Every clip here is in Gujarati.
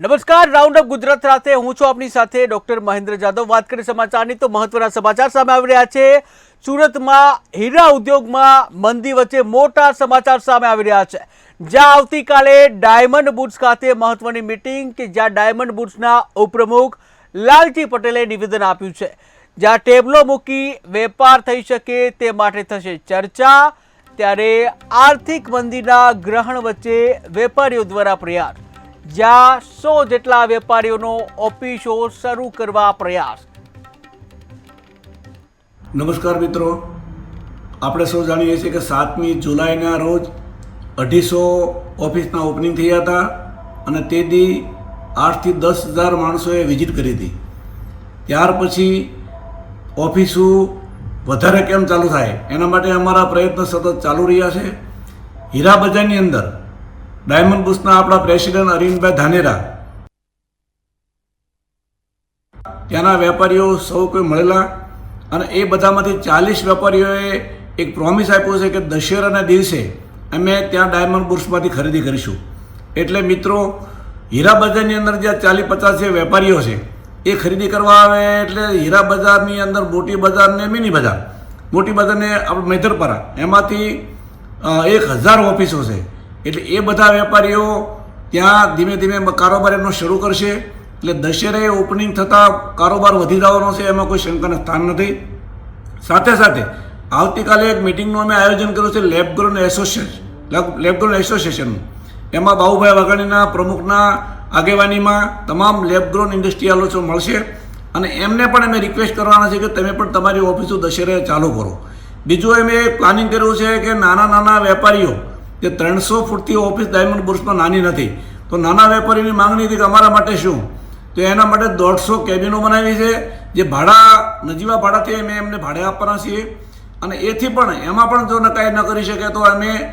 નમસ્કાર રાઉન્ડ અપ ગુજરાત સાથે હું છું આપની સાથે ડોક્ટર મહેન્દ્ર જાદવ. વાત કરીએ સમાચારની તો મહત્વના સમાચાર સામે આવી રહ્યા છે. સુરતમાં હીરા ઉદ્યોગમાં મંદી વચ્ચે મોટા સમાચાર સામે આવી રહ્યા છે. જ્યાં આવતીકાલે ડાયમંડ બુટ્સ ખાતે મહત્વની મિટિંગ કે જ્યાં ડાયમંડ બુટ્સના ઉપપ્રમુખ લાલજી પટેલે નિવેદન આપ્યું છે. જ્યાં ટેબલો મૂકી વેપાર થઈ શકે તે માટે થશે ચર્ચા. ત્યારે આર્થિક મંદીના ગ્રહણ વચ્ચે વેપારીઓ દ્વારા પ્રયાસ જ્યાં સો જેટલા વેપારીઓનો ઓફિસો શરૂ કરવા પ્રયાસ. નમસ્કાર મિત્રો. આપણે સૌ જાણીએ છીએ કે સાતમી જુલાઈના રોજ અઢીસો ઓફિસના ઓપનિંગ થયા હતા અને તે દી આઠથી દસ હજાર માણસોએ વિઝિટ કરી હતી. ત્યાર પછી ઓફિસો વધારે કેમ ચાલુ થાય? એના માટે અમારા પ્રયત્ન સતત ચાલુ રહ્યા છે. હીરા બજારની અંદર ડાયમંડ બુસના આપણા પ્રેસિડેન્ટ અરવિંદભાઈ ધાનેરા. ત્યાંના વેપારીઓ સૌ કોઈ મળેલા અને એ બધામાંથી ચાલીસ વેપારીઓએ એક પ્રોમિસ આપ્યો છે કે દશેરાના દિવસે અમે ત્યાં ડાયમંડ બુર્સમાંથી ખરીદી કરીશું. એટલે મિત્રો, હીરા બજારની અંદર જે ચાલીસ પચાસ જે વેપારીઓ છે, એ ખરીદી કરવા આવે એટલે હીરા બજારની અંદર મોટી બજાર ને મિની બજાર. મોટી બજારને આપણે મેધરપરા. એમાંથી એક હજાર ઓફિસો છે. એટલે એ બધા વેપારીઓ ત્યાં ધીમે ધીમે કારોબાર એમનો શરૂ કરશે. એટલે દશેરે ઓપનિંગ થતાં કારોબાર વધી જવાનો છે, એમાં કોઈ શંકાનું સ્થાન નથી. સાથે સાથે આવતીકાલે એક મિટિંગનું અમે આયોજન કર્યું છે લેબગ્રોન એસોસિએશન લેબગ્રોન એસોસિએશનનું. એમાં બાહુભાઈ વાઘાણીના પ્રમુખના આગેવાનીમાં તમામ લેબગ્રોન ઇન્ડસ્ટ્રીયાલો મળશે. અને એમને પણ અમે રિક્વેસ્ટ કરવાના છે કે તમે પણ તમારી ઓફિસો દશેરે ચાલુ કરો. બીજું અમે પ્લાનિંગ કર્યું છે કે નાના નાના વેપારીઓ જે ત્રણસો ફૂટથી ઓફિસ ડાયમંડ બુર્સમાં નાની નથી. તો નાના વેપારીની માંગણી હતી કે અમારા માટે શું? તો એના માટે દોઢસો કેબિનો બનાવી છે, જે ભાડા, નજીવા ભાડાથી અમે એમને ભાડે આપવાના છીએ. અને એથી પણ, એમાં પણ જો નકાઈ ન કરી શકે તો અમે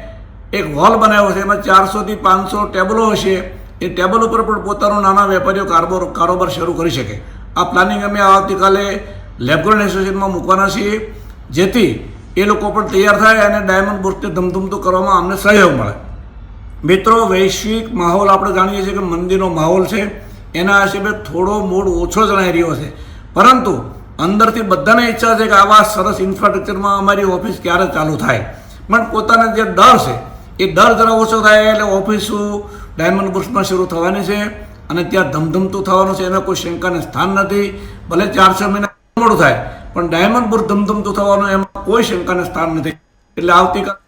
એક હોલ બનાવ્યો છે. એમાં ચારસોથી પાંચસો ટેબલો હશે. એ ટેબલ ઉપર પણ પોતાનો નાના વેપારીઓ કારોબાર કારોબાર શરૂ કરી શકે. આ પ્લાનિંગ અમે આવતીકાલે લેબગ્રોન એસોસિએશનમાં મૂકવાના છીએ. જેથી એ લોકો પણ તૈયાર થાય અને ડાયમંડ બોર્સને ધમધમતું કરવામાં અમને સહયોગ મળે. મિત્રો, વૈશ્વિક માહોલ આપણે જાણીએ છીએ કે મંદીનો માહોલ છે. એના હિસાબે થોડો મૂડ ઓછો જણાઈ રહ્યો છે. પરંતુ અંદરથી બધાને ઈચ્છા છે કે આવા સરસ ઇન્ફ્રાસ્ટ્રક્ચરમાં અમારી ઓફિસ ક્યારે ચાલુ થાય. પણ પોતાના જે ડર છે, એ ડર જરા ઓછો થાય એટલે ઓફિસો ડાયમંડ બુર્સમાં શરૂ થવાની છે અને ત્યાં ધમધમતું થવાનું છે. એમાં કોઈ શંકાને સ્થાન નથી. ભલે ચાર છ મહિના મોડું થાય પણ ડાયમંડ બુર્સ ધમધમતું થવાનું એમાં કોઈ શંકાને સ્થાન નથી. એટલે આવતીકાલ